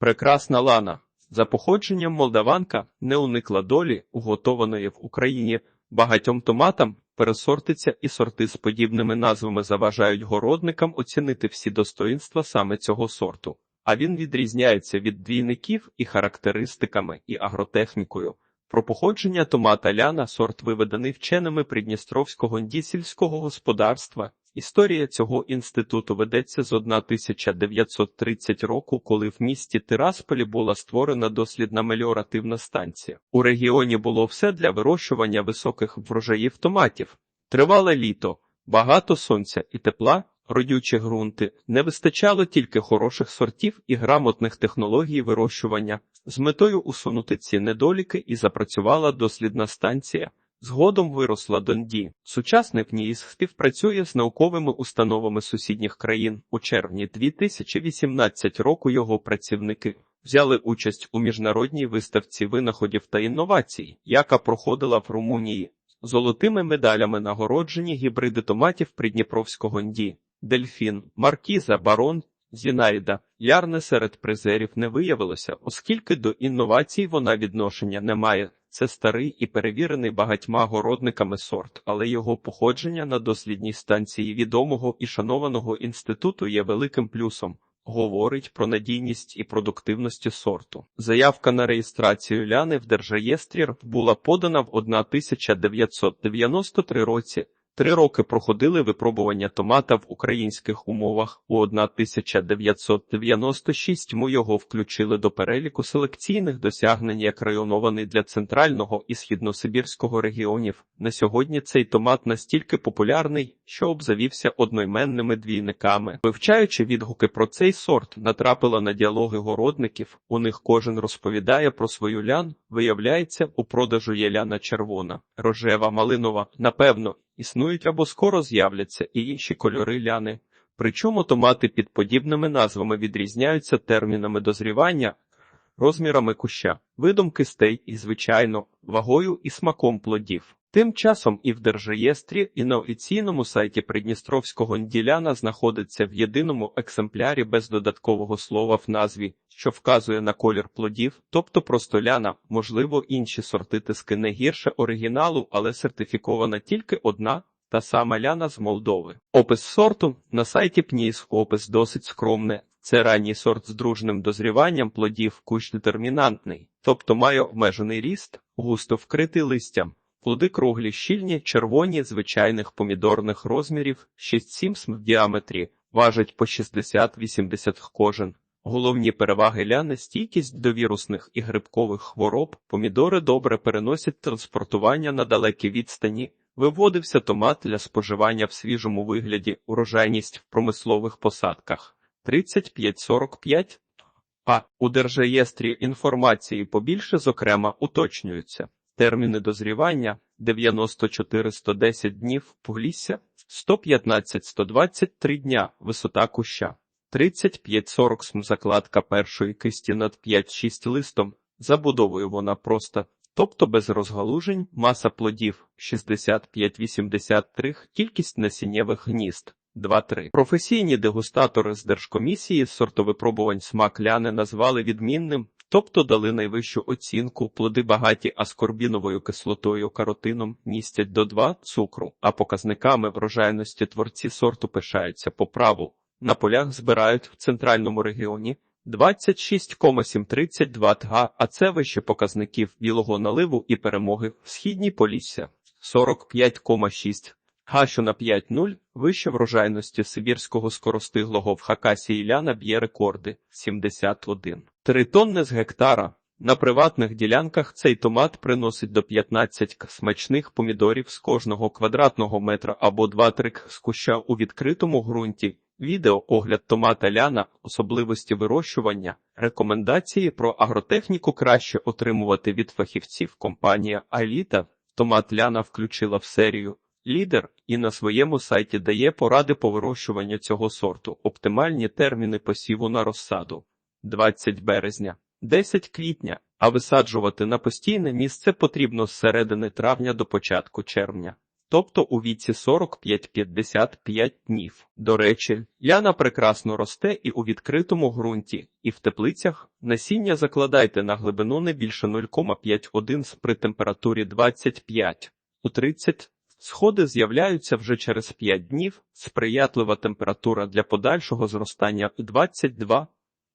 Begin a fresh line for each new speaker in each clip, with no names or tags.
Прекрасна Лана. За походженням молдаванка не уникла долі, уготованої в Україні багатьом томатам, пересортиця і сорти з подібними назвами заважають городникам оцінити всі достоїнства саме цього сорту. А він відрізняється від двійників і характеристиками, і агротехнікою. Про походження томата ляна сорт виведений вченими Придністровського дісільського господарства. Історія цього інституту ведеться з 1930 року, коли в місті Тирасполі була створена дослідна меліоративна станція. У регіоні було все для вирощування високих врожаїв томатів. Тривале літо, багато сонця і тепла, родючі ґрунти, не вистачало тільки хороших сортів і грамотних технологій вирощування. З метою усунути ці недоліки і запрацювала дослідна станція. Згодом виросла Донді. Сучасний ВНІС співпрацює з науковими установами сусідніх країн. У червні 2018 року його працівники взяли участь у міжнародній виставці винаходів та інновацій, яка проходила в Румунії. Золотими медалями нагороджені гібриди томатів Придніпровського НДІ, Дельфін, Маркіза, Барон, Зінаїда. Ярне серед призерів не виявилося, оскільки до інновацій вона відношення не має. Це старий і перевірений багатьма городниками сорт, але його походження на дослідній станції відомого і шанованого інституту є великим плюсом. Говорить про надійність і продуктивності сорту. Заявка на реєстрацію ляни в Держреєстрі була подана в 1993 році. Три роки проходили випробування томата в українських умовах. У 1996-му його включили до переліку селекційних досягнень як районований для центрального і східносибірського регіонів. На сьогодні цей томат настільки популярний, що обзавівся одноіменними двійниками. Вивчаючи відгуки про цей сорт, натрапила на діалоги городників. У них кожен розповідає про свою лян. Виявляється, у продажу є ляна червона, рожева, малинова. Напевно, існують або скоро з'являться і інші кольори ляни. Причому томати під подібними назвами відрізняються термінами дозрівання, розмірами куща, видом кистей і, звичайно, вагою і смаком плодів. Тим часом і в Держреєстрі, і на офіційному сайті Придністровського Нділяна знаходиться в єдиному екземплярі без додаткового слова в назві, що вказує на колір плодів, тобто просто ляна, можливо, інші сорти тиски не гірше оригіналу, але сертифікована тільки одна. Та сама ляна з Молдови. Опис сорту на сайті ПНІС опис досить скромний. Це ранній сорт з дружним дозріванням плодів, кущ детермінантний, тобто має обмежений ріст, густо вкритий листям. Плоди круглі, щільні, червоні, звичайних помідорних розмірів, 6-7 см в діаметрі, важать по 60-80 кожен. Головні переваги ляни – стійкість до вірусних і грибкових хвороб, помідори добре переносять транспортування на далекі відстані, виводився томат для споживання в свіжому вигляді, урожайність в промислових посадках 35-45, а у Держреєстрі інформації побільше, зокрема, уточнюються. Терміни дозрівання 90-410 днів, поглісся 115-123 дня, висота куща. 35-40 см закладка першої кисті над 5-6 листом, забудовою вона проста, тобто без розгалужень, маса плодів 65-83, кількість насіннєвих гнізд 2-3. Професійні дегустатори з Держкомісії сортовипробувань смак ляни назвали відмінним, тобто дали найвищу оцінку, плоди багаті аскорбіновою кислотою каротином містять до 2 цукру, а показниками врожайності творці сорту пишаються по праву. На полях збирають в центральному регіоні 26,732 тга, а це вище показників білого наливу і перемоги в східній Полісся 45,6 га, що на 5,0 вище врожайності сибірського скоростиглого в Хакасії ляна б'є рекорди 71. Три тонни з гектара. На приватних ділянках цей томат приносить до 15 смачних помідорів з кожного квадратного метра або 2-3 з куща у відкритому ґрунті. Відео огляд томата ляна, особливості вирощування, рекомендації про агротехніку краще отримувати від фахівців. Компанія Аліта томат ляна включила в серію Лідер і на своєму сайті дає поради по вирощуванню цього сорту, оптимальні терміни посіву на розсаду. 20 березня, 10 квітня, а висаджувати на постійне місце потрібно з середини травня до початку червня. тобто у віці 45-55 днів. До речі, ляна прекрасно росте і у відкритому ґрунті, і в теплицях. Насіння закладайте на глибину не більше 0,51 при температурі 25 у 30 Сходи з'являються вже через 5 днів, сприятлива температура для подальшого зростання 22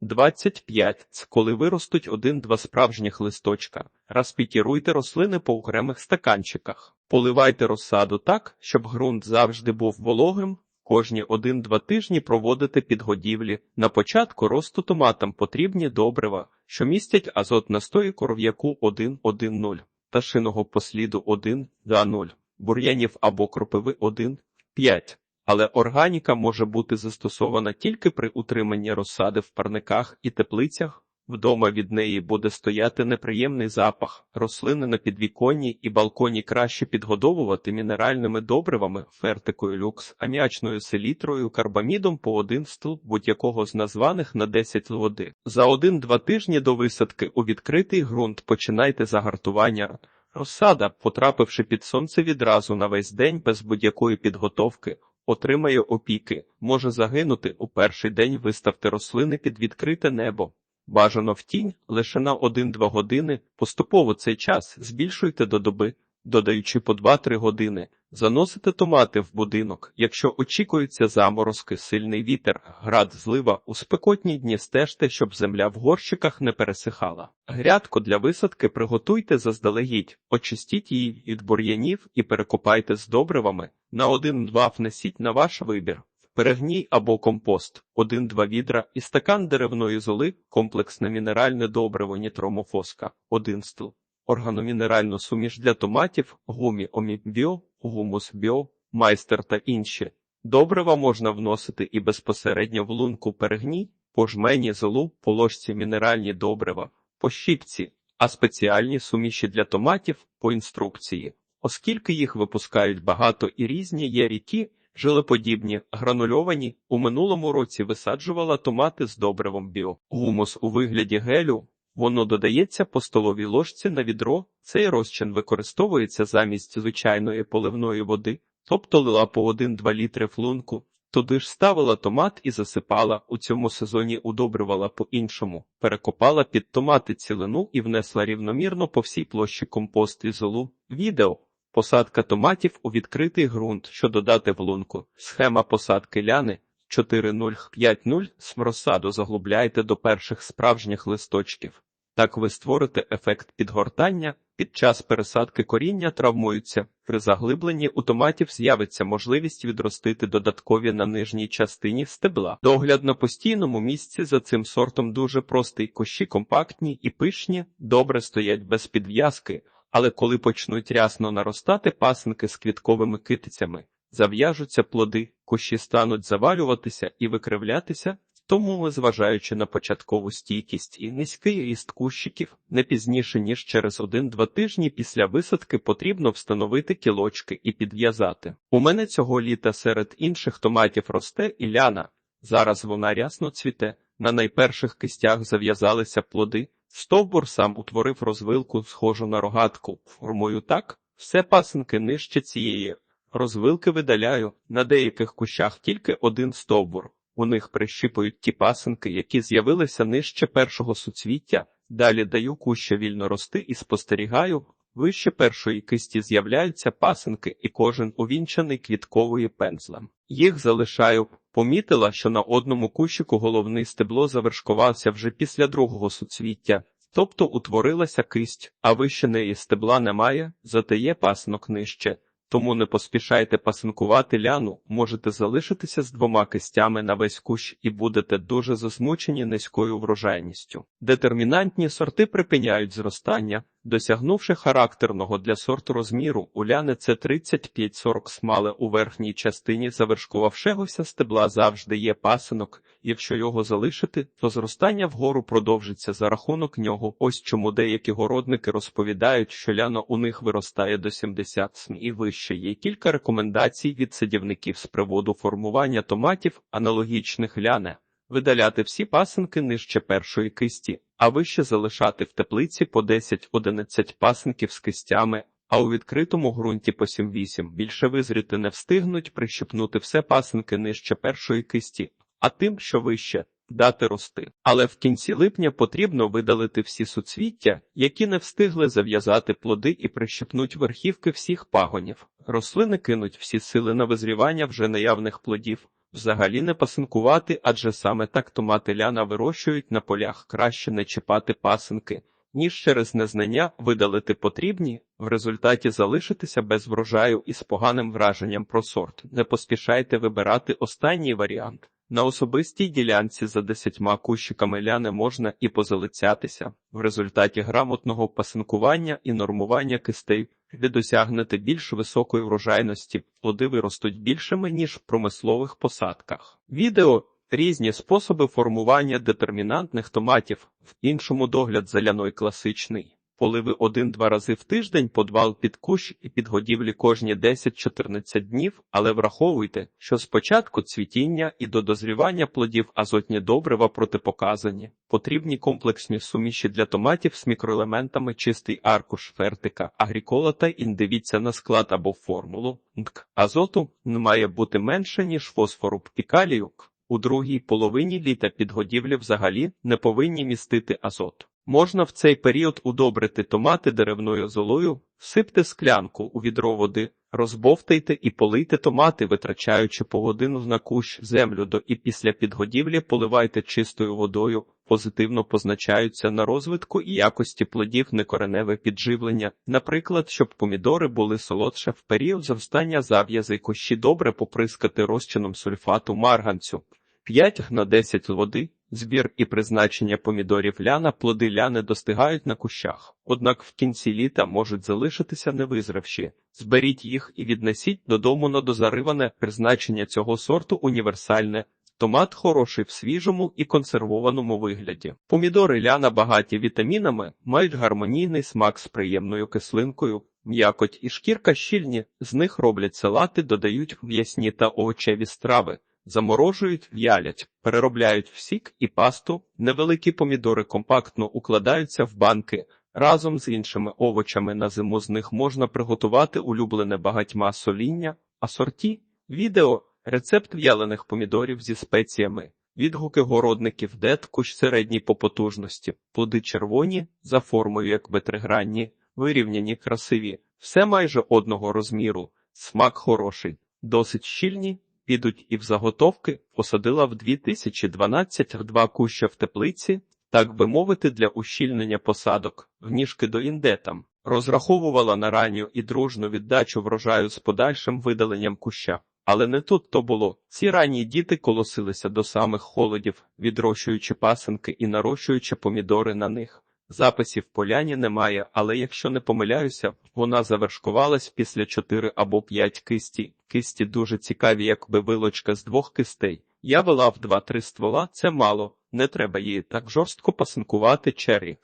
25 – це коли виростуть один-два справжніх листочка. Розпікіруйте рослини по окремих стаканчиках. Поливайте розсаду так, щоб ґрунт завжди був вологим. Кожні 1-2 тижні проводити підгодівлі. На початку росту томатам потрібні добрива, що містять азот настої коров'яку 1,1,0, пташиного посліду 1,2,0, бур'янів або кропиви 1,5 але органіка може бути застосована тільки при утриманні розсади в парниках і теплицях. Вдома від неї буде стояти неприємний запах. Рослини на підвіконні і балконі краще підгодовувати мінеральними добривами, фертикою люкс, аміачною селітрою, карбамідом по один стовп будь-якого з названих на 10 води. За один-два тижні до висадки у відкритий ґрунт починайте загартування. Розсада, потрапивши під сонце відразу на весь день без будь-якої підготовки, отримає опіки, може загинути у перший день виставте рослини під відкрите небо. Бажано в тінь лише на 1-2 години, поступово цей час збільшуйте до доби, додаючи по 2-3 години. Заносите томати в будинок. Якщо очікуються заморозки, сильний вітер, град, злива, у спекотні дні стежте, щоб земля в горщиках не пересихала. Грядку для висадки приготуйте заздалегідь, очистіть її від бур'янів і перекопайте з добривами. На 1-2 внесіть на ваш вибір. Перегній або компост, 1-2 відра і стакан деревної золи, комплексне мінеральне добриво нітромофоска, 1 стил органомінеральну суміш для томатів, гумі омібіо, гумус біо, майстер та інші. Добрива можна вносити і безпосередньо в лунку перегній, по жмені золу, по ложці мінеральні добрива, по щіпці, а спеціальні суміші для томатів по інструкції. Оскільки їх випускають багато і різні є ріки, жилеподібні, гранульовані, у минулому році висаджувала томати з добривом біо. Гумус у вигляді гелю Воно додається по столовій ложці на відро. Цей розчин використовується замість звичайної поливної води, тобто лила по 1-2 літри флунку. Туди ж ставила томат і засипала. У цьому сезоні удобрювала по-іншому, перекопала під томати цілину і внесла рівномірно по всій площі компост і золу. Відео посадка томатів у відкритий ґрунт, що додати в лунку. Схема посадки ляни 4050 смросаду заглубляйте до перших справжніх листочків. Так ви створите ефект підгортання, під час пересадки коріння травмуються, при заглибленні у томатів з'явиться можливість відростити додаткові на нижній частині стебла. Догляд на постійному місці за цим сортом дуже простий, кущі компактні і пишні, добре стоять без підв'язки, але коли почнуть рясно наростати пасинки з квітковими китицями, зав'яжуться плоди, кущі стануть завалюватися і викривлятися. Тому, зважаючи на початкову стійкість і низький ріст кущиків, не пізніше ніж через один-два тижні після висадки потрібно встановити кілочки і підв'язати. У мене цього літа серед інших томатів росте і ляна. Зараз вона рясно цвіте. На найперших кистях зав'язалися плоди. Стовбур сам утворив розвилку, схожу на рогатку. Формую так, все пасинки нижче цієї. Розвилки видаляю, на деяких кущах тільки один стовбур. У них прищипують ті пасинки, які з'явилися нижче першого суцвіття. Далі даю куща вільно рости і спостерігаю. Вище першої кисті з'являються пасинки, і кожен увінчаний квітковою пензлем. Їх залишаю. Помітила, що на одному кущику головний стебло завершкувався вже після другого суцвіття, тобто утворилася кисть, а вище неї стебла немає, зате є пасинок нижче. Тому не поспішайте пасинкувати ляну, можете залишитися з двома кистями на весь кущ і будете дуже засмучені низькою врожайністю. Детермінантні сорти припиняють зростання, досягнувши характерного для сорту розміру, у ляни це 35-40 смали. У верхній частині завершкувавшегося стебла завжди є пасинок, якщо його залишити, то зростання вгору продовжиться за рахунок нього. Ось чому деякі городники розповідають, що ляна у них виростає до 70 см і вище. Є кілька рекомендацій від садівників з приводу формування томатів, аналогічних ляне. Видаляти всі пасинки нижче першої кисті, а вище залишати в теплиці по 10-11 пасинків з кистями, а у відкритому ґрунті по 7-8 більше визріти не встигнуть прищепнути все пасинки нижче першої кисті, а тим, що вище, дати рости. Але в кінці липня потрібно видалити всі суцвіття, які не встигли зав'язати плоди і прищепнуть верхівки всіх пагонів. Рослини кинуть всі сили на визрівання вже наявних плодів. Взагалі не пасинкувати, адже саме так томати ляна вирощують на полях краще не чіпати пасинки, ніж через незнання видалити потрібні, в результаті залишитися без врожаю і з поганим враженням про сорт. Не поспішайте вибирати останній варіант. На особистій ділянці за десятьма кущиками ляни можна і позалицятися. В результаті грамотного пасинкування і нормування кистей ви досягнете більш високої врожайності, плоди виростуть більшими, ніж в промислових посадках. Відео Різні способи формування детермінантних томатів, в іншому догляд заляной класичний. Поливи один-два рази в тиждень, подвал під кущ і підгодівлі кожні 10-14 днів, але враховуйте, що спочатку цвітіння і до дозрівання плодів азотні добрива протипоказані. Потрібні комплексні суміші для томатів з мікроелементами чистий аркуш фертика, агрікола та індивіться на склад або формулу. НК. Азоту має бути менше, ніж фосфору і калію. У другій половині літа підгодівлі взагалі не повинні містити азот. Можна в цей період удобрити томати деревною золою, всипте склянку у відро води, розбовтайте і полийте томати, витрачаючи по годину на кущ землю до і після підгодівлі поливайте чистою водою, позитивно позначаються на розвитку і якості плодів некореневе підживлення, наприклад, щоб помідори були солодше в період зростання зав'язи кущі добре поприскати розчином сульфату марганцю. 5 на 10 води, збір і призначення помідорів ляна, плоди ляни достигають на кущах, однак в кінці літа можуть залишитися невизравші. Зберіть їх і віднесіть додому на дозариване призначення цього сорту універсальне. Томат хороший в свіжому і консервованому вигляді. Помідори ляна багаті вітамінами, мають гармонійний смак з приємною кислинкою, м'якоть і шкірка щільні, з них роблять салати, додають м'ясні та овочеві страви. Заморожують, в'ялять, переробляють в сік і пасту, невеликі помідори компактно укладаються в банки. Разом з іншими овочами на зиму з них можна приготувати улюблене багатьма соління, асорті, відео, рецепт в'ялених помідорів зі спеціями, відгуки городників, дет кущ середній по потужності, плоди червоні, за формою як витригранні, вирівняні, красиві, все майже одного розміру, смак хороший, досить щільні підуть і в заготовки, посадила в 2012 два куща в теплиці, так би мовити, для ущільнення посадок, в ніжки до індетам, розраховувала на ранню і дружну віддачу врожаю з подальшим видаленням куща. Але не тут то було. Ці ранні діти колосилися до самих холодів, відрощуючи пасинки і нарощуючи помідори на них. Записів поляні немає, але якщо не помиляюся, вона завершкувалась після чотири або п'ять кисті. Кисті дуже цікаві, якби вилочка з двох кистей. Я вела в два-три ствола, це мало, не треба її так жорстко пасинкувати чері.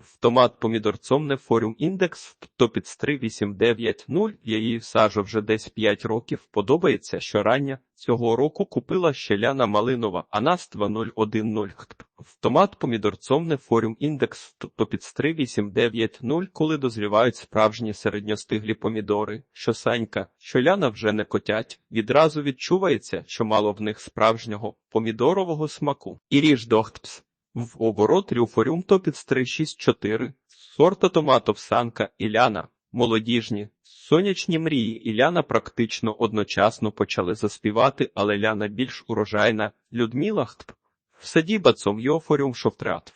В томат помідорцом не форум індекс топіц 3890, я її сажу вже десь 5 років. Подобається, що рання цього року купила щеляна малинова, анаства 010. В томат помідорцом не форум індекс топіц 3890, коли дозрівають справжні середньостиглі помідори, що санька, що вже не котять, відразу відчувається, що мало в них справжнього помідорового смаку. І ріж дохтпс. В оборот рюфорюм топіц 364, сорта томатов Санка Іляна, молодіжні, сонячні мрії Іляна практично одночасно почали заспівати, але Ляна більш урожайна, Людмила Хтп. В саді бацом Йофорюм Шовтрат.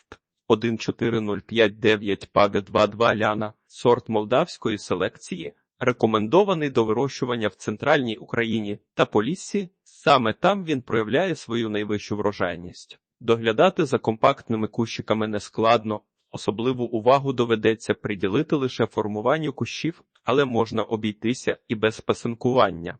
14059 Паге 22 Ляна, сорт молдавської селекції, рекомендований до вирощування в центральній Україні та Поліссі, саме там він проявляє свою найвищу врожайність. Доглядати за компактними кущиками нескладно, особливу увагу доведеться приділити лише формуванню кущів, але можна обійтися і без пасинкування.